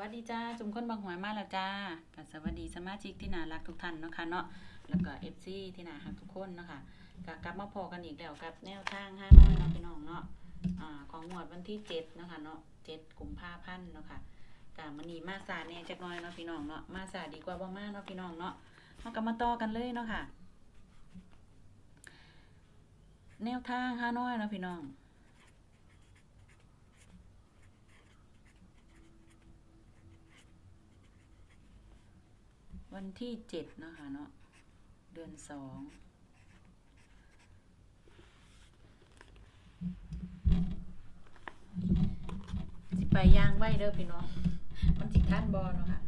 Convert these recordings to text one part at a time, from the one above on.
วัสดีจ้าจุมคนบางหวยมาแล้วจ้ากับสวัสดีสมาชิกที่น่ารักทุกท่านเนาะคะเนาะแล้วก็เอฟซีที่น่ารักทุกคนเนาะค่ะก็กลับมาพอกันอีกแล้วกับแนวทางห้าน้อยเนาะพี่น้องเนาะอ่าของงวดวันที่เจ็ดเนาะค่ะเนาะเจ็ดกุมภาพันธ์เนาะค่ะกะมันนีมาสาแน่จักน้อยเนาะพี่น้องเนาะมาสาดีกว่าบ่มาเนาะพี่น้องเนาะเราก็มาต่อกันเลยเนาะค่ะ แนวทางห้าน้อยเนาะพี่น้อง วันที่เจ็ดเนาะคะเนาะเดือนสองสิไปย่างไว้เด้อพี่น้องมันสิท่านบอเนาะค่ะ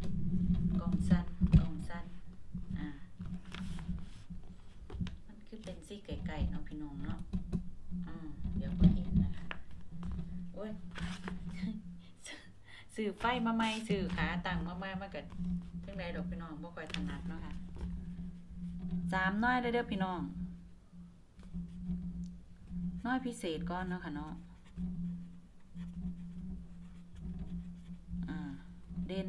กล่องสั้นกล่องสั้นอ่ามันคือเป็นซี่ไก่ๆเนาะพี่น้องเนาะอืมเดี๋ยวก็เห็นนะคะโอ้ยสื่อไฟมาใหม่สื่อขาต่างมาใหม่มาเกิดจั งใดดอกพี่น้องบ่ค่อยถนัดเนาะค่ะสามน้อยเลยเด้อพี่น้อง น้อยพิเศษก้อนเนาะค่ะเนาะอ่าเด่น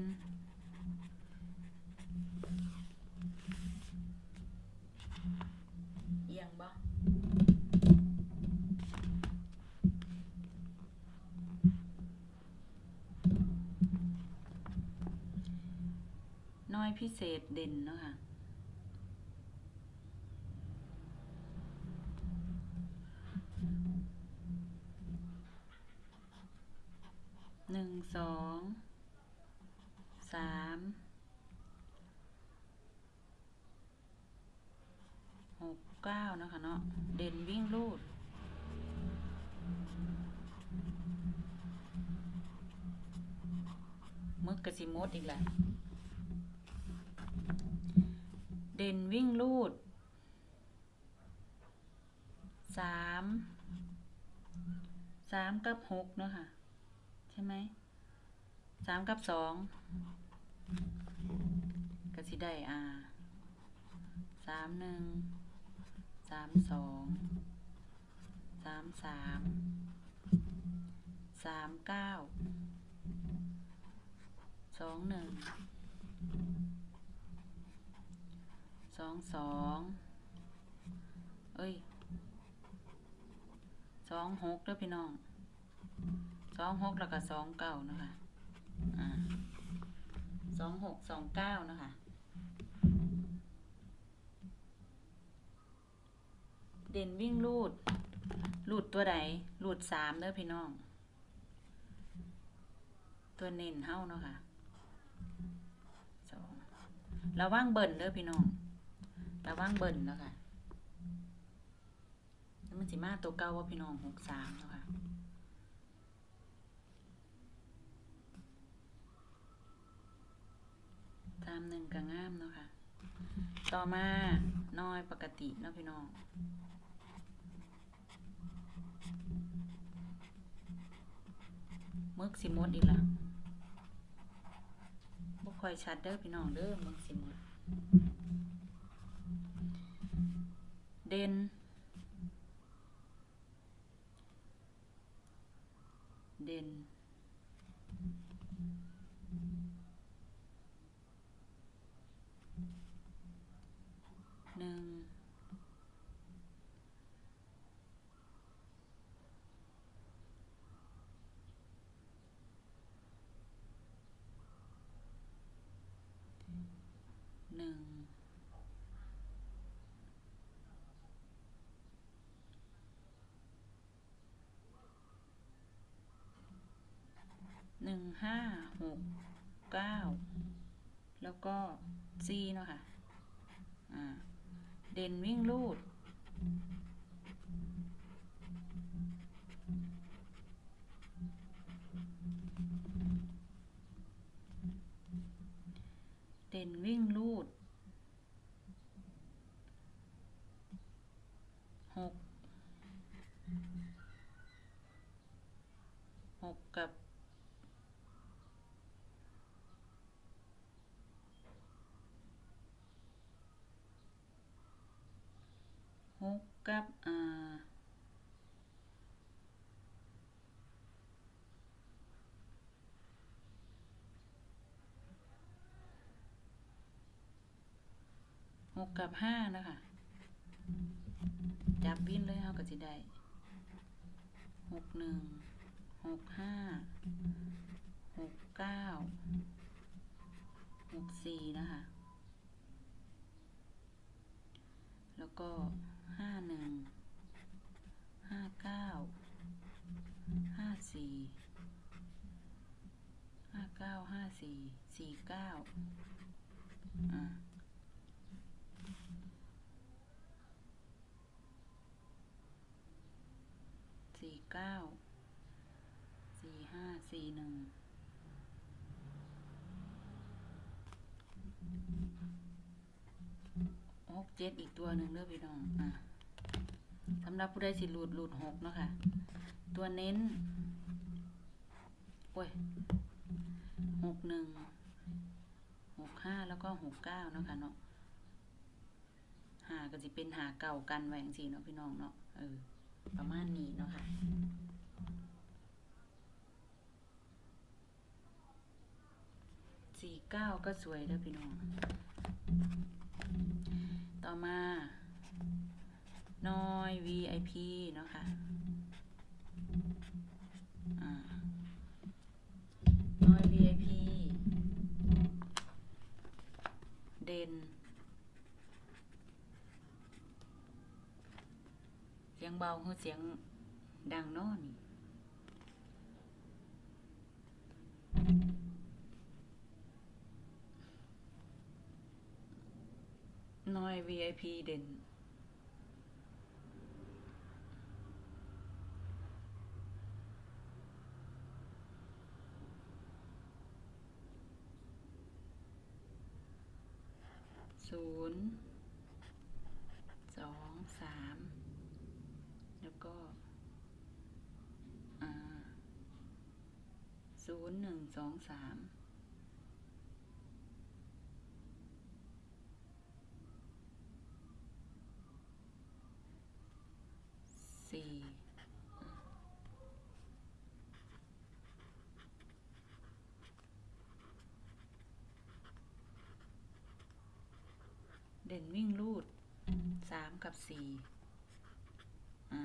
อยพิเศษเด่นเนาะค่ะหนึ่งสองสามหกเก้านะคะเนาะเด่นวิ่งรูดมึกกระสิมดอีกแหละ เด่นวิ่งรูด สาม สามกับหกเนาะค่ะ ใช่ไหม สามกับสองก็สิได้อ่าสามหนึ่ง สามสอง สามสาม สามเก้า สองหนึ่ง สองสองเอ้ยสองหกเด้อพี่น้องสองหกแล้วก็สองเก้านะคะอ่าสองหกสองเก้านะคะเด่นวิ่งลูดลูดตัวใดลูดสามเด้อพี่น้อง ตัวเน้นเฮ้าเนาะค่ะสองระวังเบิ่นเด้อพี่น้อง ระวังเบิ่นเนาะค่ะแล้วมันสิมาตัวเก้าว่าพี่น้องหกสามเนาะค่ะตามหนึ่งก็งามเนาะค่ะ ต่อมาน้อยปกติเนาะพี่น้องมึกสิมดอีกละบ่ค่อยชัดเด้อพี่น้องเด้อมึกสิมด เด่นเด่น ห้าหกเก้าแล้วก็ซีเนาะค่ะอ่าเด่นวิ่งลูด เด่นวิ่งลูดหกหกกับ กับอ่าหกกับห้านะคะจับวินเลยเอาก็สิได้หกหนึ่งหกห้าหกเก้าหกสี่นะคะ แล้วก็ ห้าหนึ่งห้าเก้าห้าสี่ห้าเก้าห้าสี่สี่เก้าอ่าสี่เก้าสี่ห้าสี่หนึ่ง หกเจ็ดอีกตัวหนึ่งเด้อพี่น้องอะสำหรับผู้ใดสิหลุดหลุดหกเนาะค่ะ ตัวเน้นโอ้ยหกหนึ่งหกห้าแล้วก็หกเก้าเนาะค่ะเนาะหาก็สิเป็นหาเก่ากันไว้จังซี่เนาะพี่น้องเนาะเออประมาณนี้เนาะค่ะ สี่เก้าก็สวยแล้วพี่น้อง ต่อมา น้อย VIP เนาะคะอ่าน้อย VIP เด่นเสียงเบาคือเสียงดังนาะนี่ ย VIP เด่น ศูนย์ สอง สาม แล้วก็ศูนย์หนึ่ง สอง สาม สี่ เด่นวิ่งรูดสามกับสี่อ่า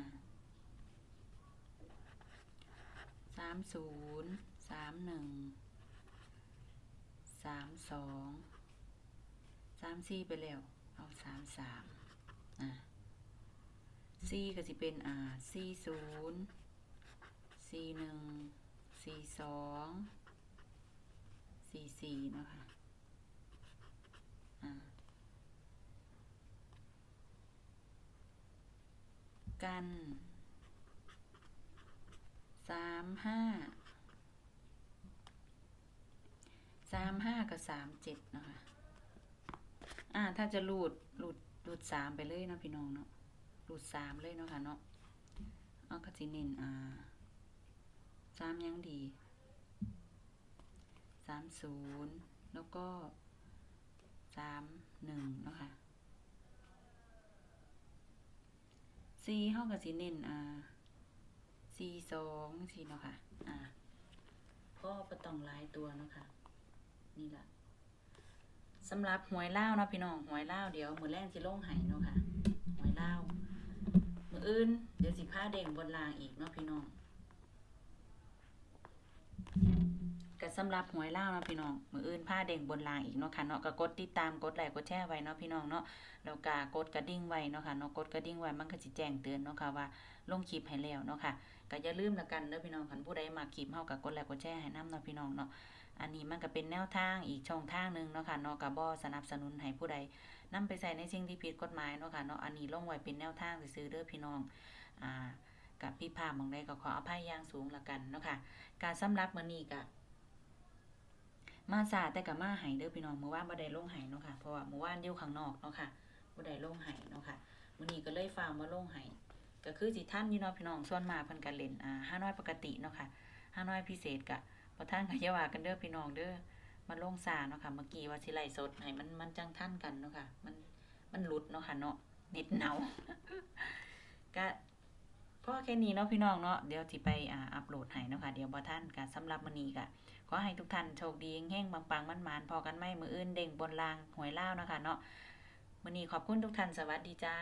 สามศูนย์สามหนึ่งสามสองสามสี่ไปแล้ว เอาสามสามอ่าสี่ก็จะเป็นอ่าสี่ศูนย์สี่หนึ่งสี่สองสี่สี่นะคะ กันสามห้าสามห้ากับสามเจ็ดนะคะอ่า ถ้าจะรูดรูดรูดสามไปเลยเนาะพี่น้องเนาะรูดสามเลยเนาะค่ะเนาะเอากระสิเน้นอ่าสามยังดีสามศูนย์แล้วก็สามหนึ่งเนาะค่ะ สี่ห้องกับสิเน้นอ่าสี่สองสี่เนาะค่ะ อ่าก็ประต้องหลายตัวเนาะค่ะ นี่แหละสำหรับหวยเล่าเนาะพี่น้องหวยเล่าเดี๋ยวมือแรกจะลงหายเนาะค่ะหวยเล่ามืออื่นเดี๋ยวสิผ้าเด้งบนรางอีกเนาะพี่น้อง ก็สำหรับหวยเล่าเนาะพี่น้องมืออื่นผ้าเด้งบนรางอีกเนาะค่ะเนาะก็กดติดตามกดไลค์กดแชร์ไว้เนาะพี่น้องเนาะแล้วก็กดกระดิ่งไว้เนาะค่ะเนาะกดกระดิ่งไว้มันก็สิแจ้งเตือนเนาะค่ะว่าลงคลิปให้แล้วเนาะค่ะก็อย่าลืมล้วกันเด้อพี่น้องคันผู้ใดมาคลิปเฮาก็กดไลค์กดแชร์ให้นํเนาะพี่น้องเนาะอันนี้มันก็เป็นแนวทางอีกช่องทางหนึงเนาะค่ะเนาะก็บ่สนับสนุนให้ผู้ใดนำไปใส่ในสิ่งที่ผิดกฎหมายเนาะค่ะเนาะอันนี้ลงไว้เป็นแนวทางซื่อเด้อพี่น้องอ่ากับพี่ภาพมองได้ก็ขออภัยอย่างสูงละกันเนาะค่ะการสำหรับมื้อนี้ก็ มาซาแต่ก็มาให้เด้อพี่น้องเมื่อวานบ่ได้ลงให้เนาะค่ะ เพราะว่าเมื่อวานอยู่ข้างนอกเนาะค่ะบ่ได้ลงให้เนาะค่ะมื้อนี้ก็เลยฝากมาลงให้ก็คือสิท่านอยู่เนาะพี่น้องส่วนมากเพิ่นก็เล่นอ่าห้าน้อยปกติเนาะค่ะห้าน้อยพิเศษก็บ่ท่านก็อย่าว่ากันเด้อพี่น้องเด้อมาลงซาเนาะค่ะ เมื่อกี้ว่าสิไล่สดให้มันมันจังทันกันเนาะค่ะ มันมันหลุดเนาะค่ะเนาะเน็ตเหนาก็ พอแค่นี้เนาะพี่น้องเนาะเดี๋ยวที่ไปอ่าอัปโหลดให้เนาะค่ะเดี๋ยวบอท่านกับสำหรับมื้อนี้ก็ขอให้ทุกท่านโชคดีแห้งๆปังๆมันๆพอกันไม่มืออื่นเด้งบนรางหวยเล่านะคะเนาะวันนี้ขอบคุณทุกท่านสวัสดีจ้า